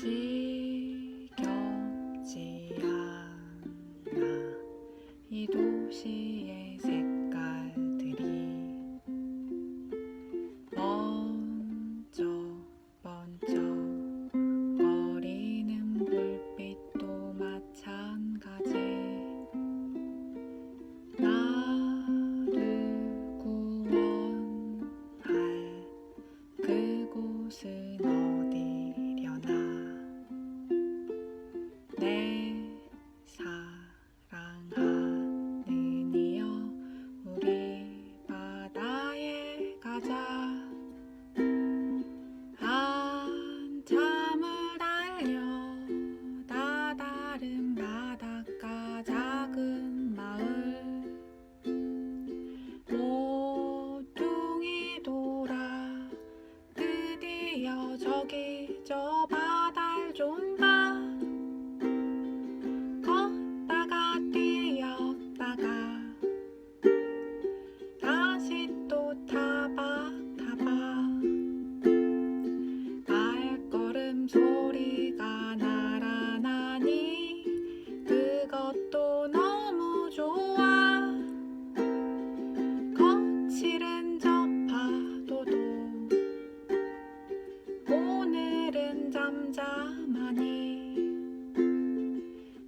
지겹지 않아. 이 도시의 색 저기 저 바다를 좋은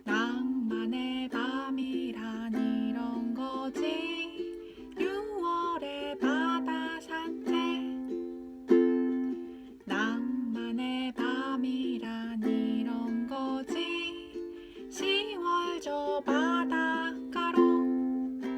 낭만의 밤이란 이런 거지. 6월의 바다 산책. 낭만의 밤이란 이런 거지. 10월 저 바다